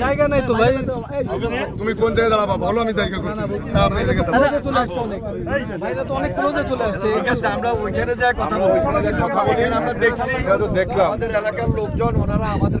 জায়গা নাই তো ভাই তুমি কোন জায়গায় দাঁড়াবা? বলো আমি জায়গা অনেক। ভাইরা তো অনেক ক্লোজে চলে আসছে। আমরা ওইখানে যাই কথা যাই কথা বলি আমরা দেখছি। তো দেখলাম। আমাদের এলাকার লোকজন ওনারা আমাদের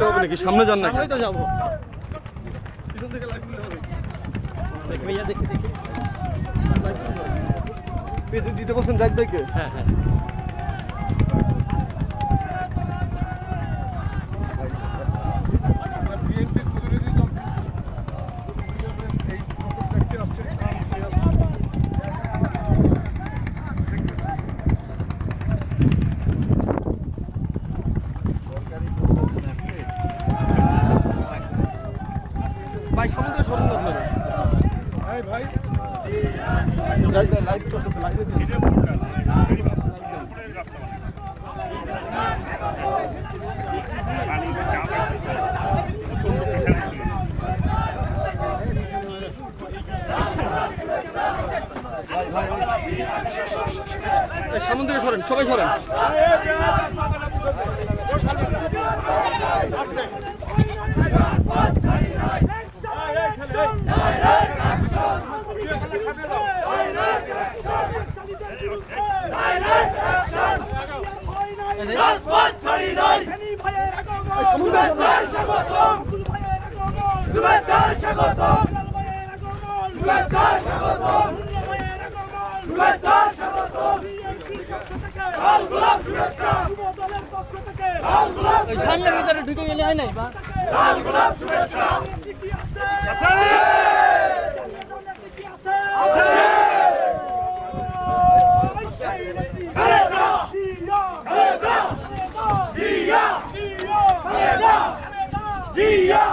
থেকে হবে নাকি? সামনে যান না তো যাব। পিছন থেকে লাইভ নিলে হবে। দেখি ভাইয়া দেখি দেখি। দিতে বলছেন জাহিদ ভাইকে? হ্যাঁ হ্যাঁ বিএনপির প্রতিনিধি দল এই দেখতে আসছে ভাই সামনে তো সরুন আপনারা এই ভাই জাহিদ ভাই লাইভ করতে লাইভে সামনে থেকে সরেন সবাই সরেন রাজপথ ছাড়ি নাই শুভেচ্ছা স্বাগতম শুভেচ্ছা স্বাগতম শুভেচ্ছা স্বাগতম শুভেচ্ছা স্বাগতম লাল গোলাপ শুভেচ্ছা লাল গোলাপ ওই সামনের ভিতরে ঢুকে গেলে হয় নাই বা লাল গোলাপ শুভেচ্ছা খালেদা খালেদা জিয়া খালেদা জিয়া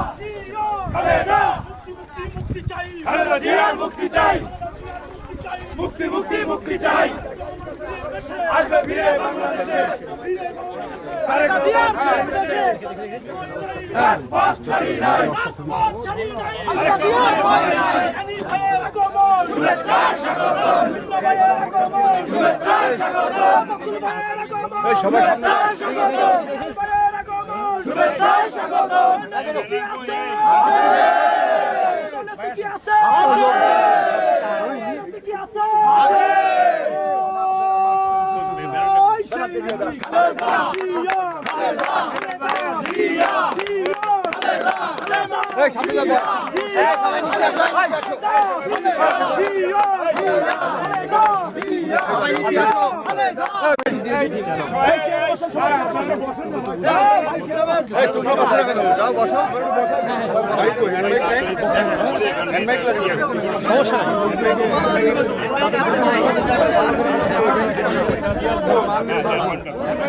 খালেদা খালেদা মুক্তি চাই। মুক্তি মুক্তি মুক্তি চাই। আসবে ফিরে বাংলাদেশে। রাজপথ ছাড়ি নাই। শুভেচ্ছা স্বাগতম শুভেচ্ছা স্বাগতম শুভেচ্ছা তোমরা বসে রাখো যাও বসো সমস্যা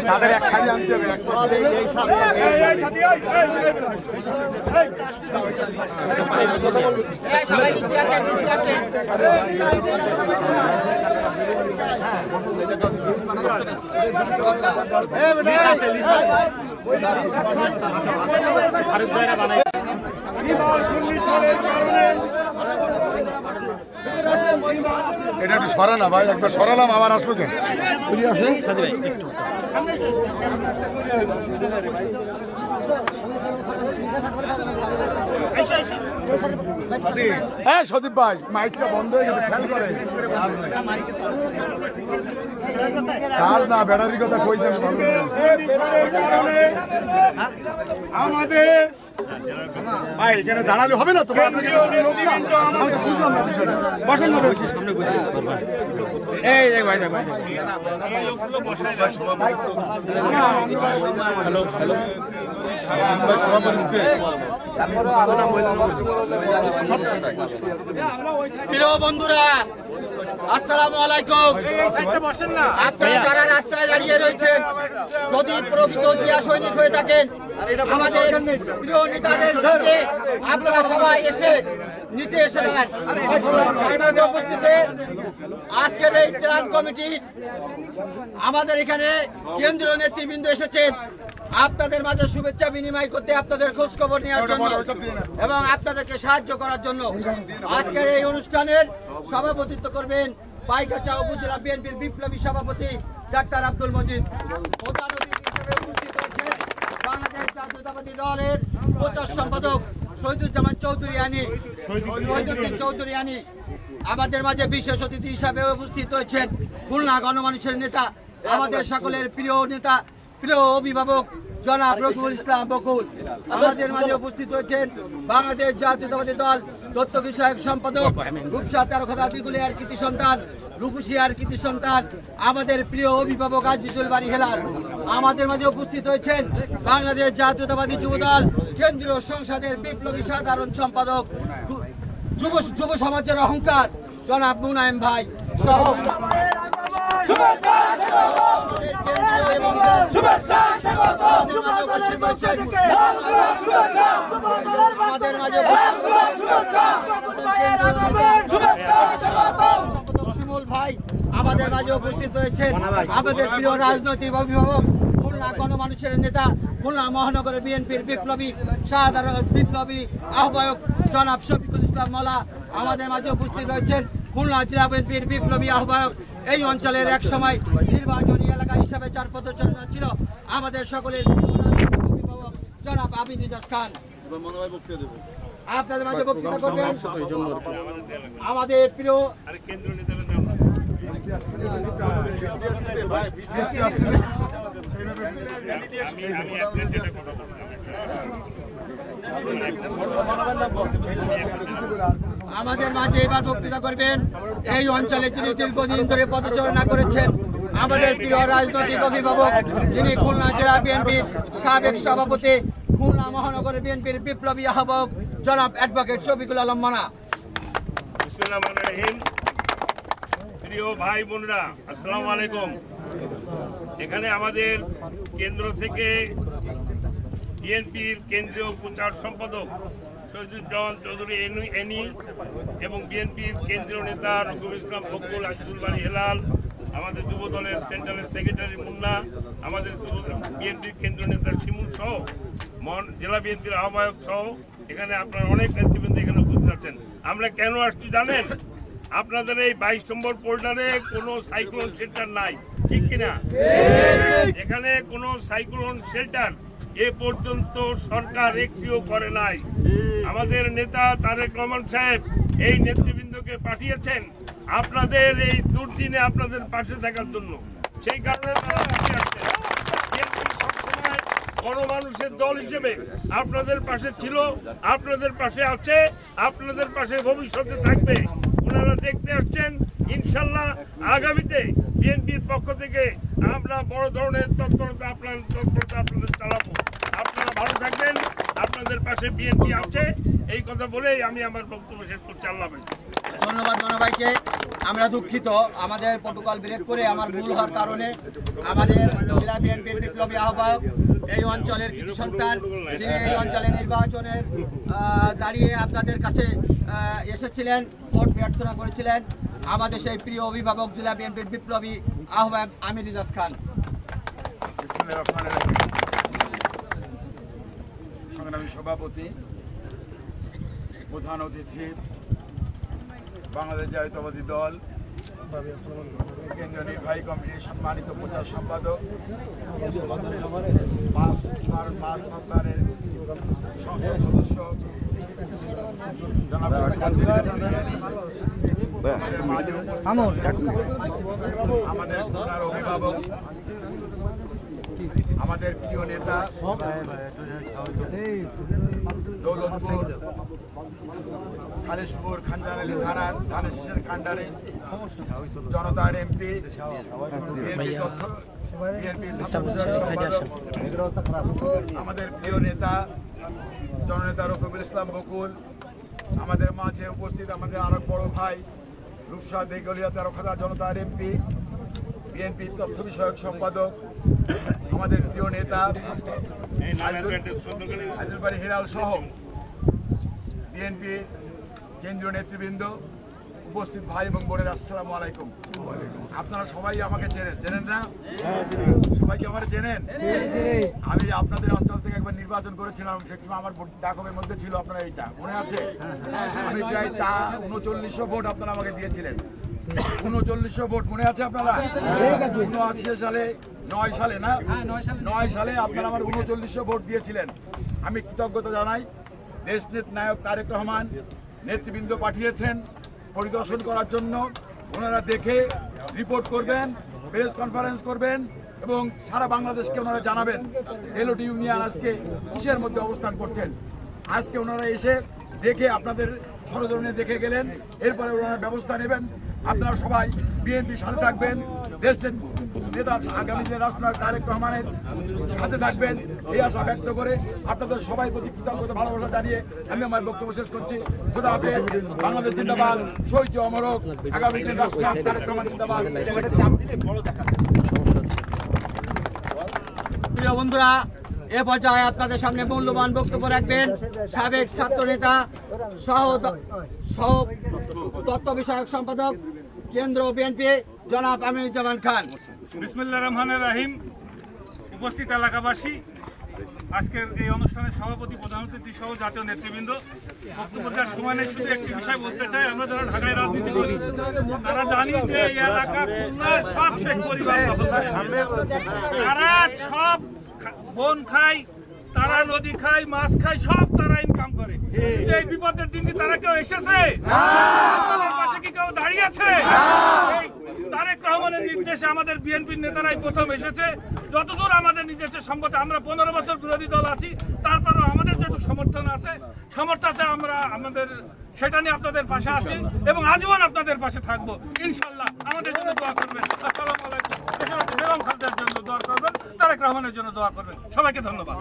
তাদের এক সারি আনতে হবে এটা একটু সরানা ভাই একবার সরালাম আবার আসলো কেন? সাথী ভাই একটু। হ্যাঁ সদীপ ভাই মাইকটা বন্ধ হয়ে গেছে খেয়াল করে। কার না ব্যাটারির কথা কইছেন আমাদের ভাই এখানে দাঁড়ালে হবে না তোমার? বসেন না এই দেখ ভাই দেখ ভাই। প্রিয় বন্ধুরা আসসালামু আলাইকুম। আপনারা যারা রাস্তায় দাঁড়িয়ে রয়েছেন যদি প্রকৃত জিয়া সৈনিক হয়ে থাকেন আমাদের প্রিয় নেতাদের সঙ্গে আপনারা সবাই এসে নিচে এসে দাঁড়ান। আপনাদের উপস্থিতে আজকের এই ত্রাণ কমিটি আমাদের এখানে কেন্দ্রীয় নেতৃবৃন্দ এসেছেন। আপনাদের মাঝে শুভেচ্ছা বিনিময় করতে আপনাদের খোঁজ খবর নেওয়ার জন্য এবং আপনাদেরকে সাহায্য করার জন্য আজকের এই অনুষ্ঠানের সভাপতিত্ব করবেন পাইকাচা উপজেলা বিএনপির বিপ্লবী সভাপতি ডাক্তার আব্দুল মজিদ। প্রধান অতিথি হিসেবে উপস্থিত রয়েছেন বাংলাদেশ জাতীয়তাবাদী দলের প্রচার সম্পাদক শহীদুজ্জামান চৌধুরী আনি। শহীদুদ্দিন চৌধুরী আনি। আমাদের মাঝে বিশেষ অতিথি হিসাবে উপস্থিত হয়েছেন খুলনা গণমানুষের নেতা আমাদের সকলের প্রিয় নেতা প্রিয় অভিভাবক জনাব রকুল ইসলাম বকুল আমাদের মাঝে উপস্থিত হয়েছেন বাংলাদেশ জাতীয়তাবাদী দল তথ্য বিষয়ক সম্পাদক রূপসা তেরোখা দিগুলিয়ার কৃতি সন্তান রুকুশিয়ার কৃতি সন্তান আমাদের প্রিয় অভিভাবক আজিজুল বাড়ি হেলাল। আমাদের মাঝে উপস্থিত হয়েছেন বাংলাদেশ জাতীয়তাবাদী যুবদল কেন্দ্রীয় সংসদের বিপ্লবী সাধারণ সম্পাদক যুব যুব সমাজের অহংকার। জনাব মুনায়েম ভাই সহ কেন্দ্রীয় এবং আমাদের মাঝে উপস্থিত হয়েছেন আমাদের মাঝে সম্পাদক শিমুল ভাই আমাদের মাঝে উপস্থিত হয়েছেন আমাদের প্রিয় রাজনৈতিক অভিভাবক খুলনা গণমানুষের নেতা খুলনা মহানগরের বিএনপির বিপ্লবী সাধারণ বিপ্লবী আহ্বায়ক জনাব শফিকুল ইসলাম মলা আমাদের মাঝে উপস্থিত রয়েছেন খুলনা জেলা বিএনপির বিপ্লবী আহ্বায়ক এই অঞ্চলের এক সময় নির্বাচনী এলাকা হিসাবে চার প্রদর্শন ছিল আমাদের সকলের অভিভাবক জনাব আবিদ রিজাজ খান আপনাদের মাঝে বক্তৃতা করবেন আমাদের প্রিয় আমাদের মাঝে এবার বক্তৃতা করবেন। এই অঞ্চলে যিনি দীর্ঘদিন ধরে পদচারণা করেছেন, আমাদের প্রিয় রাজনৈতিক অভিভাবক যিনি খুলনা জেলা বিএনপির সাবেক সভাপতি, খুলনা মহানগর বিএনপির বিপ্লবী আহ্বায়ক জনাব অ্যাডভোকেট শফিকুল আলম মানা। প্রিয় ভাই বোনরা, আসসালামু আলাইকুম। এখানে আমাদের কেন্দ্র থেকে বিএনপির কেন্দ্রীয় প্রচার সম্পাদক শহীদুজ্জামান চৌধুরী এনু- এনি এবং বিএনপির কেন্দ্রীয় নেতা রকুল ইসলাম ফখরুল আজিজুল বাড়ি হেলাল আমাদের যুব দলের সেন্ট্রালের সেক্রেটারি মুন্না আমাদের বিএনপির কেন্দ্রীয় নেতা শিমুল সহ জেলা বিএনপির আহ্বায়ক সহ এখানে আপনার অনেক নেতৃবৃন্দ এখানে উপস্থিত আছেন। আমরা কেন আসছি জানেন? আপনাদের এই বাইশ নম্বর পোল্ডারে কোনো সাইক্লোন শেল্টার নাই ঠিক কিনা? এখানে কোনো সাইক্লোন শেল্টার এ পর্যন্ত সরকার একটিও করে নাই। আমাদের নেতা তারেক রহমান সাহেব এই নেতৃবৃন্দকে পাঠিয়েছেন আপনাদের এই দুর্দিনে আপনাদের পাশে থাকার জন্য। সেই কারণে তারা গণমানুষের দল হিসেবে আপনাদের পাশে ছিল, আপনাদের পাশে আছে, আপনাদের পাশে ভবিষ্যতে থাকবে। ওনারা দেখতে আসছেন, ইনশাল্লাহ আগামীতে বিএনপির পক্ষ থেকে আমরা বড় ধরনের তৎপরতা, আপনার তৎপরতা আপনাদের চালাবো। ভালো থাকবেন। আপনাদের পাশে বিএনপি আছে। এই কথা বলেই আমি আমার বক্তব্য শেষ করছি। আল্লাহ হাফেজ। ধন্যবাদ মনোভাইকে আমরা দুঃখিত। আমাদের প্রোটোকল ব্রেক করে আমার ভুল হওয়ার কারণে আমাদের জেলা বিএনপির বিপ্লবী আহ্বায়ক এই অঞ্চলের কিছু সন্তান যিনি এই অঞ্চলে নির্বাচনের দাঁড়িয়ে আপনাদের কাছে এসেছিলেন ভোট প্রার্থনা করেছিলেন আমাদের সেই প্রিয় অভিভাবক জেলা বিএনপির বিপ্লবী আহ্বায়ক আমির রিজাজ খান। সংগ্রামী সভাপতি, প্রধান অতিথি, বাংলাদেশ জাতীয়তাবাদী দল, কেন্দ্রীয় নির্বাহী কমিটির সম্মানিত প্রচার সম্পাদক আমাদের প্রিয় নেতা দৌলতপুর খালিশপুর খানজানালি থানার ধানের শীষের কান্ডারে জনতার এমপি আমাদের প্রিয় নেতা, জননেতা রফিকুল ইসলাম বকুল, আমাদের মাঝে উপস্থিত আমাদের আরও বড় ভাই, রূপসা দেগলিয়া তেরো জনতার এমপি বিএনপি তথ্য বিষয়ক সম্পাদক, আমাদের প্রিয় নেতা আজুল হিরাল সহ বিএনপি কেন্দ্রীয় নেতৃবৃন্দ, উপস্থিত ভাই এবং বোনের, আসসালামু আলাইকুম। আপনারা সবাই আমাকে চেনেন চেনেন না? সবাইকে আমার চেনেন? আমি আপনাদের অঞ্চল থেকে একবার নির্বাচন করেছিলাম সেটা আমার ডাকবের মধ্যে ছিল, আপনারা এইটা মনে আছে? আমি প্রায় চা উনচল্লিশশো ভোট আপনারা আমাকে দিয়েছিলেন। উনচল্লিশশো ভোট মনে আছে আপনারা? উনআশি সালে নয় সালে না? নয় সালে। আপনারা আমার উনচল্লিশশো ভোট দিয়েছিলেন। আমি কৃতজ্ঞতা জানাই। দেশ নায়ক তারেক রহমান নেতৃবৃন্দ পাঠিয়েছেন পরিদর্শন করার জন্য। ওনারা দেখে রিপোর্ট করবেন প্রেস কনফারেন্স করবেন এবং সারা বাংলাদেশকে ওনারা জানাবেন। এলওটি ইউনিয়ন আজকে কিসের মধ্যে অবস্থান করছেন? আজকে ওনারা এসে দেখে আপনাদের সরজমিনে দেখে গেলেন। এরপরে ওনারা ব্যবস্থা নেবেন। আপনারা সবাই বিএনপির সাথে থাকবেন দেশ নেতা আগামী দিনে রাষ্ট্রনায়ক তারেক রহমানের সাথে থাকবেন এই আশা ব্যক্ত করে আপনাদের সবাই প্রতি কৃতজ্ঞতা ভালোবাসা জানিয়ে আমি আমার বক্তব্য শেষ করছি। খোদা হাফেজ বাংলাদেশ জিন্দাবাদ শহীদ অমরক আগামী দিনে রাষ্ট্রনায়ক তারেক রহমান জিন্দাবাদ। প্রিয় বন্ধুরা এ পর্যায়ে আপনাদের সামনে মূল্যবান বক্তব্য রাখবেন সাবেক ছাত্র নেতা, সহ সহ তত্ত্ব বিষয়ক সম্পাদক, কেন্দ্র বিএনপি, জনাব আমিনুজ্জামান খান। বিসমুল্লাহ রহমান রাহিম। উপস্থিত এলাকাবাসী, আজকের এই অনুষ্ঠানের সভাপতি, প্রধান অতিথি সহ জাতীয় নেতৃবৃন্দ, বক্তব্য সময় নেই, শুধু একটি বিষয় বলতে চাই। আমরা যারা ঢাকায় রাজনীতি করি, তারা জানি যে এলাকা সব শেখ পরিবার তারা সব বন খায় তারা নদী খায় মাছ খায় সব তারা ইনকাম করে। কিন্তু এই বিপদের দিন কি তারা কেউ এসেছে? পাশে কি কেউ দাঁড়িয়েছে এই তারেক রহমানের নির্দেশে আমাদের বিএনপির নেতারাই প্রথম এসেছে। যতদূর আমাদের নিজস্ব সম্পদ আমরা পনেরো বছর বিরোধী দল আছি তারপরেও আমাদের যেটুকু সমর্থন আছে সমর্থনে আমরা আমাদের সেটা নিয়ে আপনাদের পাশে আছি এবং আজীবন আপনাদের পাশে থাকব। ইনশাল্লাহ আমাদের জন্য দোয়া করবেন। আসসালামু আলাইকুম। দেশনেত্রী বেগম খালেদার জন্য দোয়া করবেন তারেক রহমানের জন্য দোয়া করবেন। সবাইকে ধন্যবাদ।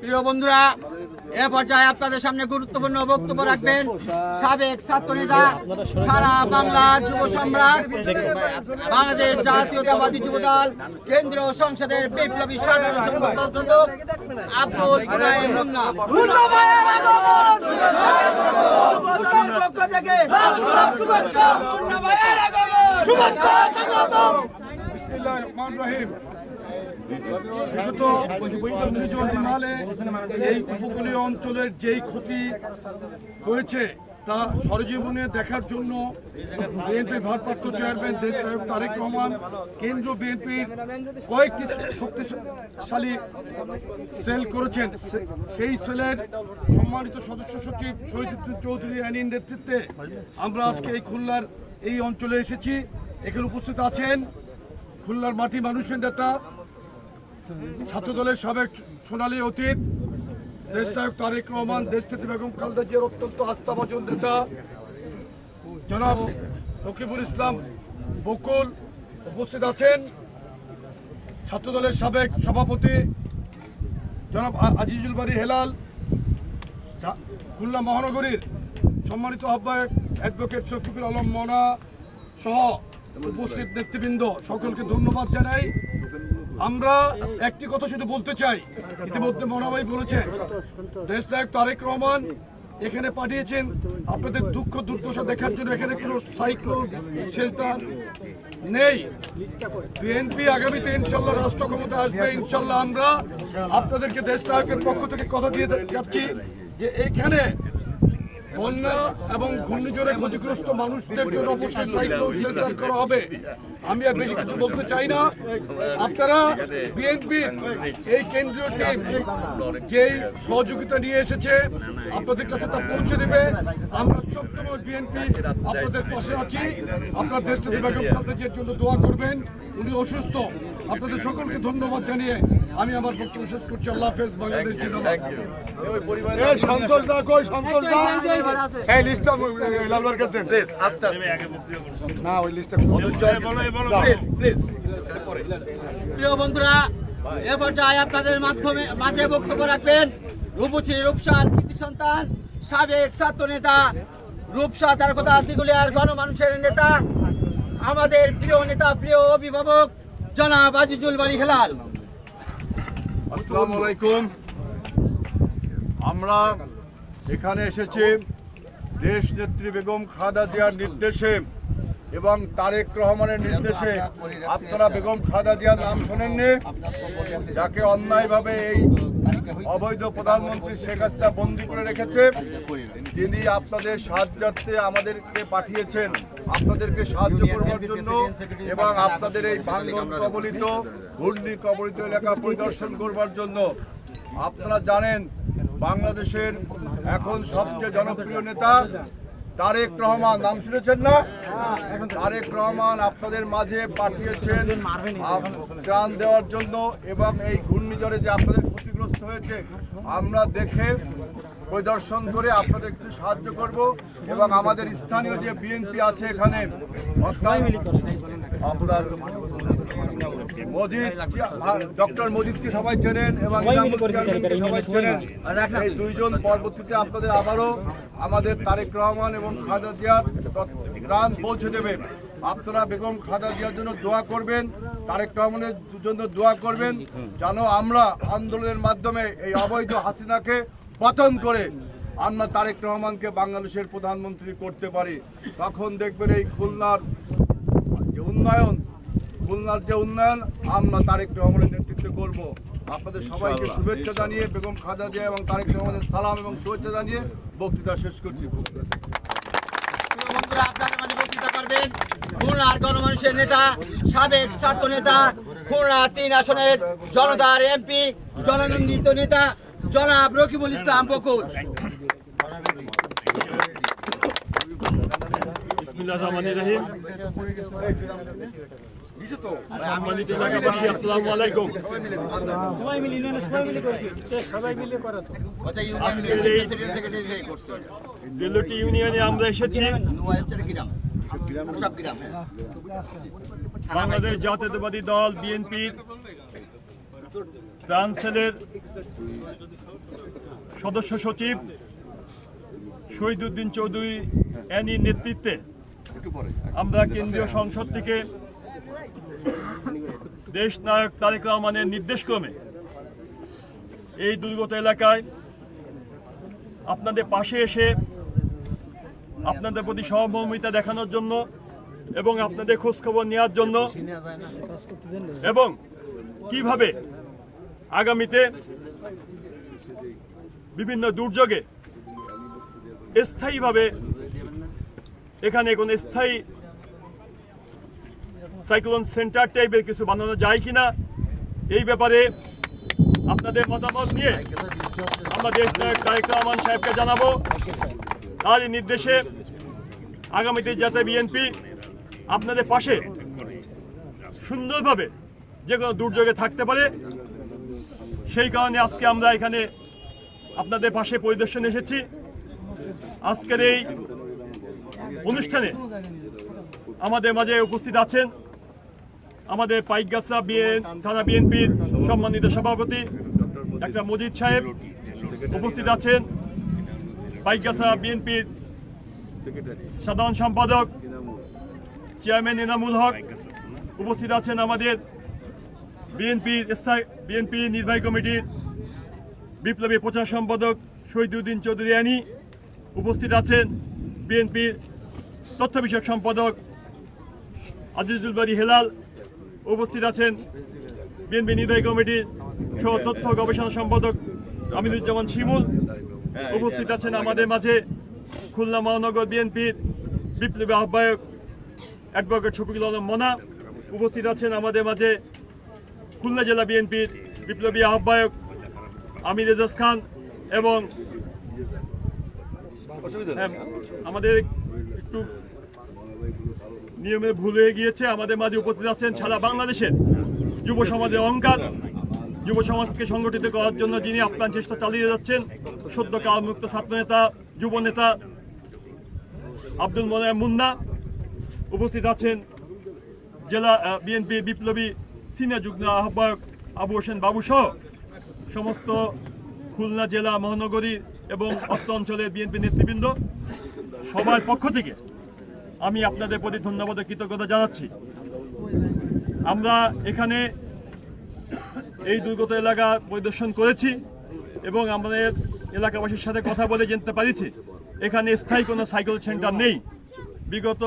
প্রিয় বন্ধুরা এ পর্যায়ে আপনাদের সামনে গুরুত্বপূর্ণ বক্তব্য রাখবেন সাবেক ছাত্র নেতা সারা বাংলার যুব সম্রাট বাংলাদেশ জাতীয়তাবাদী যুবদল কেন্দ্রীয় সংসদের বিপ্লবী সাধারণ সম্পাদক আব্দুল ইব্রাহিম মুন্না। বিসমিল্লাহ রহমান রহিম বিগত ঘূর্ণিঝড় হিমালে এই উপকূলীয় অঞ্চলের যেই ক্ষতি হয়েছে, তা সরজীবনে দেখার জন্য বিএনপির ভারপ্রাপ্ত চেয়ারম্যান দেশ নায়ক তারেক রহমান কেন্দ্র বিএনপির কয়েকটি শক্তিশালী সেল করেছেন। সেই সেলের সম্মানিত সদস্য সচিব শহীদ চৌধুরী আইনির নেতৃত্বে আমরা আজকে এই খুলনার এই অঞ্চলে এসেছি। এখানে উপস্থিত আছেন খুলনার মাটি মানুষের নেতা, ছাত্রদলের সাবেক সোনালী অতীত দেশ নায়ক তারেক রহমান দেশ নেত্রী বেগম খালেদা জিয়ার অত্যন্ত আস্থাভাজন নেতা, জনাব রকিবুল ইসলাম বকুল উপস্থিত আছেন, ছাত্রদলের সাবেক সভাপতি জনাব আজিজুল বাড়ি হেলাল খুলনা মহানগরীর সম্মানিত আহ্বায়ক অ্যাডভোকেট শফিকুল আলম মনা সহ উপস্থিত নেতৃবৃন্দ, সকলকে ধন্যবাদ জানাই। আমরা একটি কথা শুধু বলতে চাই, ইতিমধ্যে মনাভাই বলেছে দেশ নায়ক তারেক রহমান এখানে পাঠিয়েছেন। আপনাদের দুঃখ, দুর্দশা দেখার জন্য এখানে কোনো সাইক্লোন শেল্টার নেই। বিএনপি আগামীতে ইনশাল্লাহ রাষ্ট্র ক্ষমতা আসবে। ইনশাল্লাহ আমরা আপনাদেরকে দেশ নায়কের পক্ষ থেকে কথা দিয়ে যাচ্ছি যে এখানে বন্যা এবং ঘূর্ণিঝড়ে ক্ষতিগ্রস্ত মানুষদের জন্য অবশ্যই করা হবে। আমি আর বেশি কিছু বলতে চাই না আপনারা বিএনপি এই কেন্দ্রীয় টিম যেই সহযোগিতা নিয়ে এসেছে আপনাদের কাছে তা পৌঁছে দেবে আমরা সবসময় বিএনপি আপনাদের পাশে আছি আপনার দেশটা বেগম খালেদাজির জন্য দোয়া করবেন উনি অসুস্থ আপনাদের সকলকে ধন্যবাদ জানিয়ে আমি আমার বক্তব্য শেষ করছি আল্লাহ হাফেজ বাংলাদেশ সন্তোষ দা কই সন্তোষ দা এই লিস্টটা লালবার কাছে আস্তে আস্তে আগে বক্তৃতা করুন না ওই লিস্টটা প্রিয় বন্ধুরা এ পর্যায়ে আপনাদের মাধ্যমে মাঝে বক্তব্য রাখবেন রূপসী রূপসার কৃতি সন্তান সাবেক ছাত্র নেতা রূপসা গণমানুষের নেতা আমাদের প্রিয় নেতা প্রিয় অভিভাবক জনাব আজিজুল বাড়ি হেলাল। আসসালামু আলাইকুম আমরা এখানে এসেছি দেশ নেত্রী বেগম খাদা জিয়ার নির্দেশে। এবং তারেক রহমানের নির্দেশে আপনারা বেগম খালেদা জিয়ার নাম শোনেননি, যাকে অন্যায়ভাবে এই অবৈধ প্রধানমন্ত্রী শেখ হাসিনা বন্দি করে রেখেছে। তিনি আপনাদের সাহায্যার্থে আমাদেরকে পাঠিয়েছেন। আপনাদেরকে সাহায্য করবার জন্য এবং আপনাদের এই ভাঙ্গন কবলিত, ঘূর্ণি কবলিত এলাকা পরিদর্শন করবার জন্য। আপনারা জানেন, বাংলাদেশের এখন সবচেয়ে জনপ্রিয় নেতা তারেক রহমান, নাম শুনেছেন না? তারেক রহমান আপনাদের মাঝে পাঠিয়েছেন ত্রাণ দেওয়ার জন্য এবং এই ঘূর্ণিঝড়ে যে আপনাদের ক্ষতিগ্রস্ত হয়েছে, আমরা দেখে পরিদর্শন করে আপনাদের কিছু সাহায্য করব এবং আমাদের স্থানীয় যে বিএনপি আছে এখানে আপনার মজিদ ডক্টর মজিদকে সবাই চেনেন এবং সবাই চেনেন। দুইজন পরবর্তীতে আপনাদের আবারও আমাদের তারেক রহমান এবং খালেদা জিয়ার ত্রাণ পৌঁছে দেবে। আপনারা বেগম খালেদা জিয়ার জন্য দোয়া করবেন, তারেক রহমানের জন্য দোয়া করবেন, যেন আমরা আন্দোলনের মাধ্যমে এই অবৈধ হাসিনাকে পতন করে আমরা তারেক রহমানকে বাংলাদেশের প্রধানমন্ত্রী করতে পারি। তখন দেখবেন এই খুলনার যে উন্নয়ন, খুলনার যে উন্নয়ন, আমরা তারেক রহমানের নেতৃত্বে করব। আপনাদের সবাইকে শুভেচ্ছা জানিয়ে বেগম খাজা জিয়া এবং তারেক রহমানের সালাম এবং শুভেচ্ছা জানিয়ে বক্তৃতা শেষ করছি। প্রিয় বন্ধুরা আপনাদের মাঝে বক্তৃতা করবেন খুলনার গণমানুষের নেতা সাবেক ছাত্র নেতা খুলনা তিন আসনের জনতার এমপি জননন্দিত নেতা জনাব রকিবুল ইসলাম বকুল। বিসমিল্লাহ রহমানির রহিম। আসসালামু আলাইকুম বেলুটি ইউনিয়নে আমরা এসেছি। বাংলাদেশ জাতীয়তাবাদী দল বিএনপির ত্রাণ সেলের সদস্য সচিব শহীদুদ্দিন চৌধুরী অ্যানির নেতৃত্বে আমরা কেন্দ্রীয় সংসদ থেকে দেশ নায়ক তারেক রহমানের নির্দেশক্রমে এই দুর্গত এলাকায় আপনাদের পাশে এসে আপনাদের প্রতি সহমর্মিতা দেখানোর জন্য এবং আপনাদের খোঁজখবর নেওয়ার জন্য এবং কীভাবে আগামীতে বিভিন্ন দুর্যোগে স্থায়ীভাবে এখানে কোনো স্থায়ী সাইক্লোন সেন্টার টাইপের কিছু বানানো যায় কিনা, এই ব্যাপারে আপনাদের মতামত নিয়ে আমরা দেশ নায়ক তারেক রহমান সাহেবকে জানাব। তার নির্দেশে আগামীতে যাতে বিএনপি আপনাদের পাশে সুন্দরভাবে যে কোনো দুর্যোগে থাকতে পারে, সেই কারণে আজকে আমরা এখানে আপনাদের পাশে পরিদর্শন এসেছি। আজকের এই অনুষ্ঠানে আমাদের মাঝে উপস্থিত আছেন আমাদের পাইকগাছা বিএন থানা বিএনপির সম্মানিত সভাপতি ডাক্তার মজিদ সাহেব উপস্থিত আছেন। পাইকগাছা বিএনপির সাধারণ সম্পাদক, চেয়ারম্যান এনামুল হক উপস্থিত আছেন আমাদের বিএনপির স্থায়ী বিএনপি নির্বাহী কমিটির বিপ্লবী প্রচার সম্পাদক শহীদুদ্দিন চৌধুরী আনি উপস্থিত আছেন। বিএনপির তথ্য বিষয়ক সম্পাদক আজিজুল বাড়ি হেলাল উপস্থিত আছেন বিএনপি নির্বাহী কমিটির তথ্য গবেষণা সম্পাদক আমিনুজ্জামান শিমুল। উপস্থিত আছেন আমাদের মাঝে খুলনা মহানগর বিএনপির বিপ্লবী আহ্বায়ক অ্যাডভোকেট শফিকুল আলম মোনা। উপস্থিত আছেন আমাদের মাঝে খুলনা জেলা বিএনপির বিপ্লবী আহ্বায়ক আমির এজাজ খান এবং হ্যাঁ, আমাদের একটু নিয়মে ভুল হয়ে গিয়েছে আমাদের মাঝে উপস্থিত আছেন সারা বাংলাদেশের যুব সমাজের অহংকার, যুব সমাজকে সংগঠিত করার জন্য যিনি আপ্রাণ চেষ্টা চালিয়ে যাচ্ছেন, সদ্য কালমুক্ত ছাত্র নেতা যুব নেতা আব্দুল মোনায় মুন্না উপস্থিত আছেন জেলা বিএনপি বিপ্লবী সিনিয়র যুগ্ম আহ্বায়ক আবু হোসেন বাবু সহ সমস্ত খুলনা জেলা মহানগরী এবং অত্র অঞ্চলের বিএনপি নেতৃবৃন্দ সবার পক্ষ থেকে আমি আপনাদের প্রতি ধন্যবাদ কৃতজ্ঞতা জানাচ্ছি। আমরা এখানে এই দুর্গত এলাকা পরিদর্শন করেছি এবং আমাদের এলাকাবাসীর সাথে কথা বলে জানতে পারিছি। এখানে স্থায়ী কোনো সাইকেল সেন্টার নেই। বিগত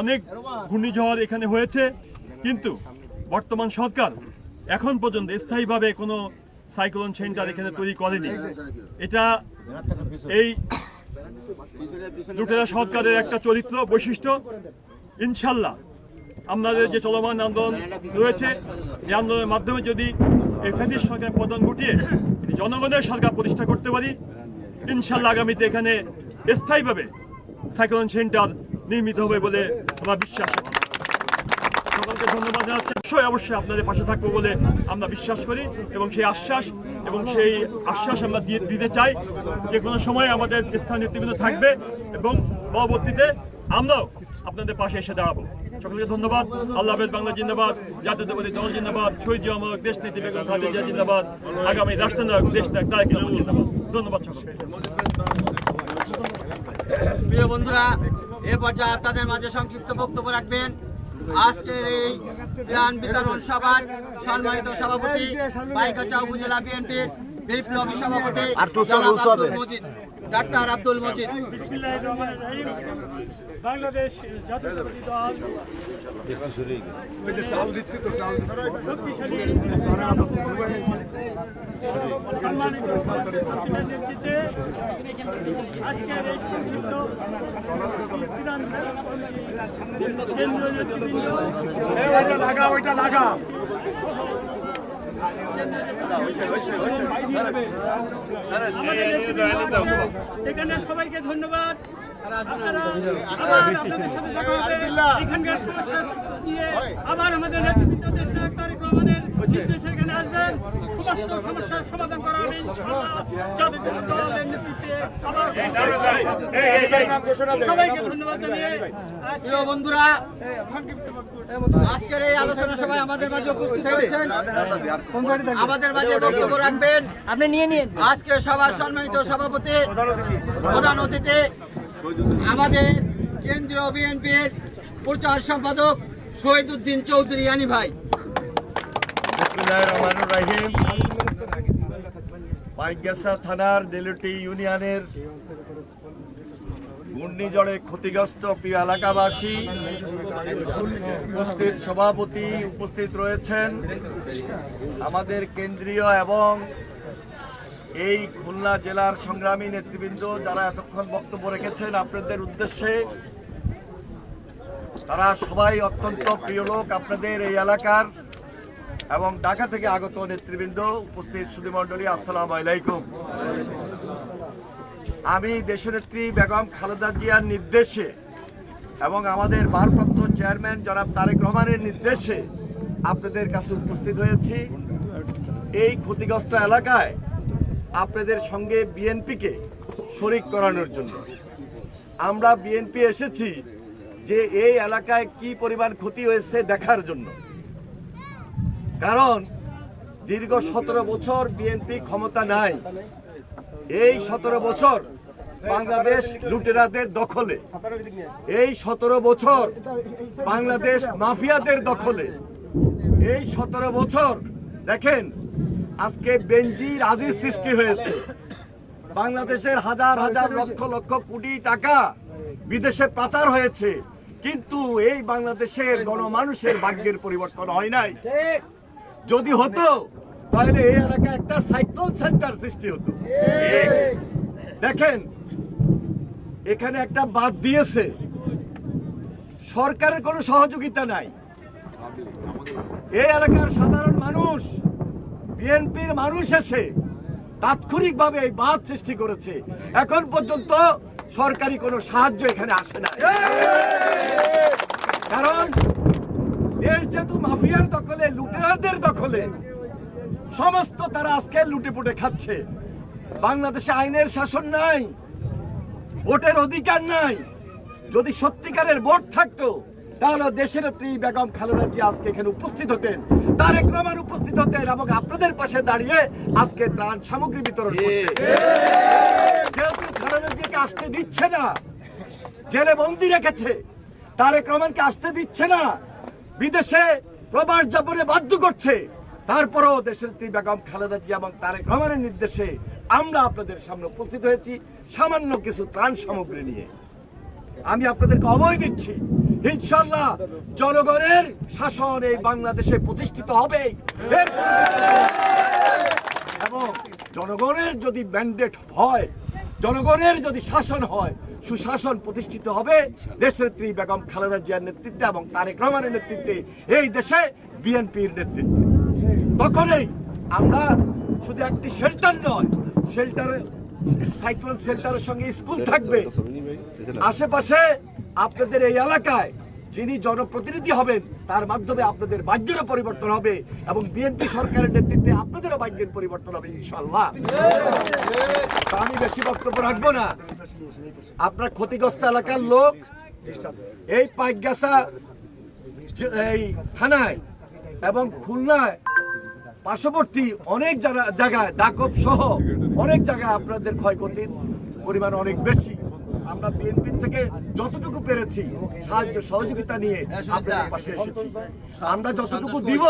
অনেক ঘূর্ণিঝড় এখানে হয়েছে, কিন্তু বর্তমান সরকার এখন পর্যন্ত স্থায়ীভাবে কোনো সাইক্লোন সেন্টার এখানে তৈরি করেনি। এটা এই লুটেরা সরকারের একটা চরিত্র, বৈশিষ্ট্য। ইনশাল্লাহ আমাদের যে চলমান আন্দোলন রয়েছে, এই আন্দোলনের মাধ্যমে যদি ফ্যাসিস্ট সরকার প্রদান ঘটিয়ে জনগণের সরকার প্রতিষ্ঠা করতে পারি, ইনশাল্লাহ আগামীতে এখানে স্থায়ীভাবে সাইক্লোন সেন্টার নির্মিত হবে বলে আমরা বিশ্বাস সকলকে ধন্যবাদ জানাচ্ছি। অবশ্যই অবশ্যই আপনাদের পাশে থাকব বলে আমরা বিশ্বাস করি এবং সেই আশ্বাস এবং সেই আশ্বাস আমরা দিয়ে দিতে চাই। যে কোনো সময় আমাদের স্থানীয় নেতৃবৃন্দ থাকবে এবং পরবর্তীতে আমরাও আপনাদের পাশে এসে দাঁড়াবো। সকলকে ধন্যবাদ। আল্লাহ বাংলা জিন্দাবাদ, জাতীয়তাবাদী দল জিন্দাবাদ, শহীদ জিয়া দেশ নীতি জিন্দাবাদ, আগামী রাষ্ট্রনায়ক, দেশ নায়ক তারেক জিন্দাবাদ। ধন্যবাদ সকলকে। প্রিয় বন্ধুরা, এ পর্যায়ে আপনাদের মাঝে সংক্ষিপ্ত বক্তব্য রাখবেন। আজকের এই ত্রাণ বিতরণ সভার সম্মানিত সভাপতি বাইকাচা উপজেলা বিএনপির বিপ্লবী সভাপতি মজিদ। ডাক্তার আব্দুল মজিদ। বিসমিল্লাহির রহমানির রহিম বাংলাদেশ জাতীয়তাবাদী দল। শক্তিশালী সম্মানিত প্রেসিডেন্টের নেতৃত্বে আজকের এই সংক্ষিপ্ত কেন্দ্রীয় নেতৃবৃন্দ। লাগা ওইটা লাগা। এখানে সবাইকে ধন্যবাদ। আবার আপনাদের সাথে দেখা হবে। এখানকার আবার আমাদের নেতৃত্ব দেশ নায়ক তারেক রহমানের নির্দেশে এখানে আসবেন সমস্ত সমস্যার সমাধান করা হবে জাতীয় দলের নেতৃত্বে সবাইকে ধন্যবাদ জানিয়ে প্রিয় বন্ধুরা আজকের এই আলোচনা সভায় আমাদের মাঝে উপস্থিত হয়েছেন আমাদের মাঝে বক্তব্য রাখবেন আপনি নিয়ে নিন আজকে সবার সম্মানিত সভাপতি প্রধান অতিথি আমাদের কেন্দ্রীয় বিএনপির প্রচার সম্পাদক শহীদ উদ্দিন চৌধুরী আনি ভাই রাহিম। পাইকগাছা থানার দেলুটি ইউনিয়নের ঘূর্ণিঝড়ে ক্ষতিগ্রস্ত প্রিয় এলাকাবাসী। উপস্থিত সভাপতি উপস্থিত রয়েছেন আমাদের কেন্দ্রীয় এবং এই খুলনা জেলার সংগ্রামী নেতৃবৃন্দ যারা এতক্ষণ বক্তব্য রেখেছেন আপনাদের উদ্দেশ্যে। তারা সবাই অত্যন্ত প্রিয় লোক আপনাদের এই এলাকার। এবং ঢাকা থেকে আগত নেতৃবৃন্দ উপস্থিত সুধীমণ্ডলী আসসালাম আলাইকুম। আমি দেশনেত্রী বেগম খালেদা জিয়ার নির্দেশে এবং আমাদের ভারপ্রাপ্ত চেয়ারম্যান জনাব তারেক রহমানের নির্দেশে আপনাদের কাছে উপস্থিত হয়েছি। এই ক্ষতিগ্রস্ত এলাকায় আপনাদের সঙ্গে বিএনপিকে শরিক করানোর জন্য। আমরা বিএনপি এসেছি যে এই এলাকায় কি পরিমাণ ক্ষতি হয়েছে দেখার জন্য। কারণ দীর্ঘ সতেরো বছর বিএনপি ক্ষমতা নাই। এই সতেরো বছর বাংলাদেশ লুটেরাদের দখলে। এই সতেরো বছর বাংলাদেশ মাফিয়াদের দখলে। এই সতেরো বছর, দেখেন, আজকে বেঞ্জির আজিজ সৃষ্টি হয়েছে। বাংলাদেশের হাজার হাজার লক্ষ লক্ষ কোটি টাকা বিদেশে পাচার হয়েছে। কিন্তু এই বাংলাদেশের গণমানুষের ভাগ্যের পরিবর্তন হয় নাই। যদি হতো, তাহলে এই এলাকায় একটা সাইক্লোন সেন্টার সৃষ্টি হতো। দেখেন, এখানে একটা বাদ দিয়েছে। সরকারের কোনো সহযোগিতা নাই। এই এলাকার সাধারণ মানুষ, বিএনপির মানুষ এসে তাৎক্ষণিকভাবে এই বাদ সৃষ্টি করেছে। এখন পর্যন্ত সরকারি কোনো সাহায্য এখানে আসে না কারণ দেশ যেহেতু মাফিয়ার দখলে লুটেরাদের দখলে সমস্ত তারা আজকে লুটে পুটে খাচ্ছে। বাংলাদেশে আইনের শাসন নাই ভোটের অধিকার নাই। যদি সত্যিকারের ভোট থাকতো তাহলে দেশের নেত্রী বেগম খালেদা জিয়া আজকে এখানে উপস্থিত হতেন। তারেক রহমান উপস্থিত হতেন এবং আপনাদের পাশে দাঁড়িয়ে আজকে ত্রাণ সামগ্রী বিতরণ যেহেতু খালেদা জিয়াকে আসতে দিচ্ছে না জেলে বন্দি রেখেছে তারেক রহমানকে আসতে দিচ্ছে না বিদেশে প্রবাস যাপনে বাধ্য করছে। তারপরও দেশের নেত্রী বেগম খালেদা জিয়া এবং তারেক রহমানের নির্দেশে আমরা আপনাদের সামনে উপস্থিত হয়েছি সামান্য কিছু ত্রাণ সামগ্রী নিয়ে। আমি আপনাদেরকে অবয় দিচ্ছি ইনশাল্লাহ জনগণের শাসন এই বাংলাদেশে প্রতিষ্ঠিত হবে। এবং জনগণের যদি ম্যান্ডেট হয়, জনগণের যদি শাসন হয় সুশাসন প্রতিষ্ঠিত হবে। দেশের ত্রি বেগম খালেদা জিয়ার নেতৃত্বে এবং তারেক রহমানের নেতৃত্বে এই দেশে বিএনপির নেতৃত্বে। তখনই আমরা শুধু একটি শেল্টার নয় শেল্টারে সাইক্লোন শেল্টারের সঙ্গে স্কুল থাকবে। আশেপাশে আপনাদের এই এলাকায় যিনি জনপ্রতিনিধি হবেন, তার মাধ্যমে আপনাদের ভাগ্যেরও পরিবর্তন হবে এবং বিএনপি সরকারের নেতৃত্বে আপনাদেরও ভাগ্যের পরিবর্তন হবে ইনশাল্লাহ আমি বেশি বক্তব্য রাখব না। আপনার ক্ষতিগ্রস্ত এলাকার লোক, এই পাইকগাছা এই থানায় এবং খুলনায় পার্শ্ববর্তী অনেক জায়গা- জায়গায় দাকব সহ অনেক জায়গায় আপনাদের ক্ষয়ক্ষতির পরিমাণ অনেক বেশি। আমরা বিএনপি থেকে যতটুকু পেরেছি সাহায্য, সহযোগিতা নিয়ে আপনাদের পাশে এসেছি। আমরা যতটুকু দিব,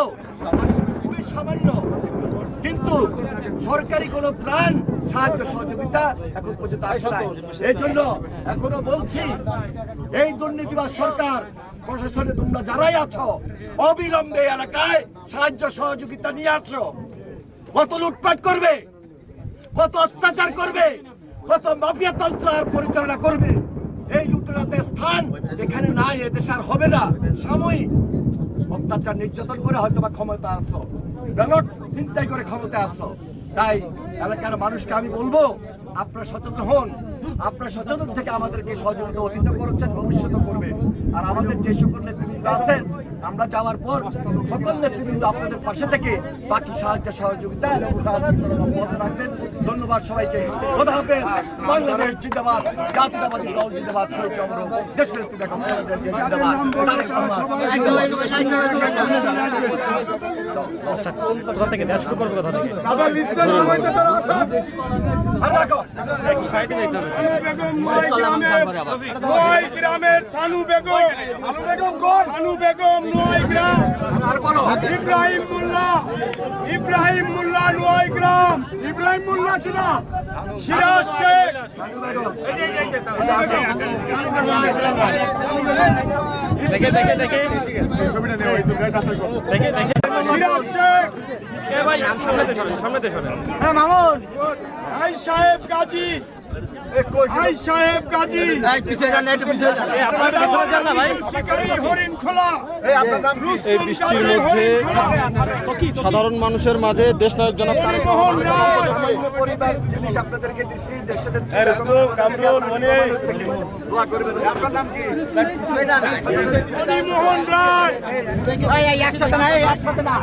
খুবই সামান্য। কিন্তু সরকারি কোনো প্রাণ সাহায্য, সহযোগিতা এখন পর্যন্ত আসে নাই। এই জন্য এখনও বলছি, এই দুর্নীতিবাদ সরকার, প্রশাসনে তোমরা যারাই আছো, অবিলম্বে এলাকায় সাহায্য, সহযোগিতা নিয়ে আসো। কত লুটপাট করবে, কত অত্যাচার করবে কত মাফিয়া তন্ত্র পরিচালনা করবে? এই লুটেরাতে স্থান এখানে নাই এদেশে আর হবে না। সাময়িক। অত্যাচার নির্যাতন করে হয়তো বা ক্ষমতা আসো ব্যালট চিন্তাই করে ক্ষমতা আসো তাই এলাকার মানুষকে আমি বলব, আপনারা সচেতন হন। আপনারা সচেতন থেকে আমাদেরকে সহযোগিতা অতীত করেছেন ভবিষ্যতে করবে আর আমাদের যে সকল নেতৃবৃন্দ আছেন আমরা যাওয়ার পর সকল নেতৃবৃন্দ আপনাদের পাশে থেকে বাকি সাহায্য সহযোগিতা অব্যাহত রাখবেন ধন্যবাদ সবাইকে খোদা হাফেজ বাংলাদেশ জিন্দাবাদ জাতীয়তাবাদী দল জিন্দাবাদ গ্রামের সানু বেগম সানু বেগম নয় গ্রাম। আর বলো ইব্রাহিম মোল্লা ইব্রাহিম মোল্লা নয় গ্রাম। ইব্রাহিম মোল্লা কিনা সিরাজ শেখ। সিরাজ শেখ। ভাই? সাহেব গাজী ভাই সাহেব গাজী। পিছিয়ে যান একটু পিছিয়ে যান। শিকারী হরিণ খোলা। এই বৃষ্টির মধ্যে সাধারণ মানুষের মাঝে দেশ নায়ক জনাব তারেক মোহন রায়। সামান্য পরিবার জিনিস আপনাদেরকে দিচ্ছি দেশের নেত্রী বেগম খালেদা জিয়ার দোয়া করবেন আপনার নাম কি? মোহন রায়। এই, এই, একসাথে না। এই, একসাথে না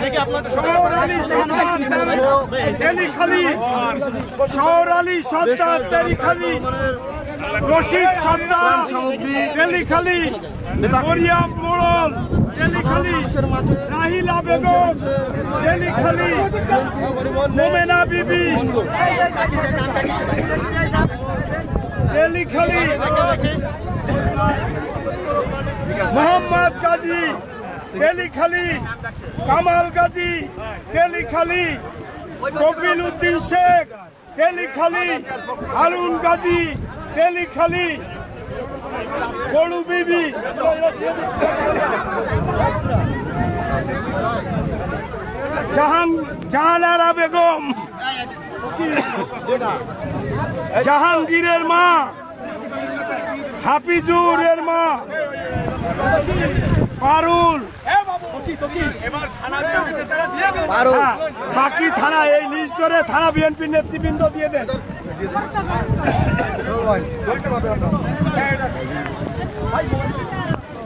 শহর আলী সর্দার তেলিখালি রশিদ সর্দার তেলিখালি মরিয়াম মোড়ল তেলিখালি রাহিলা বেগম তেলিখালি মোমেনা বিবি তেলিখালি মোহাম্মদ গাজী তেলিখালি কামাল গাজী তেলিখালি কপিল উদ্দিন শেখ তেলিখালি হারুন গাজী তেলিখালি বড়ু বিবি। জাহান জাহানারা বেগম। জাহাঙ্গীরের মা হাফিজুরের মা পারুল। বাকি থানা এই লিস্ট ধরে থানা বিএনপির নেতৃবৃন্দ দিয়ে দেন।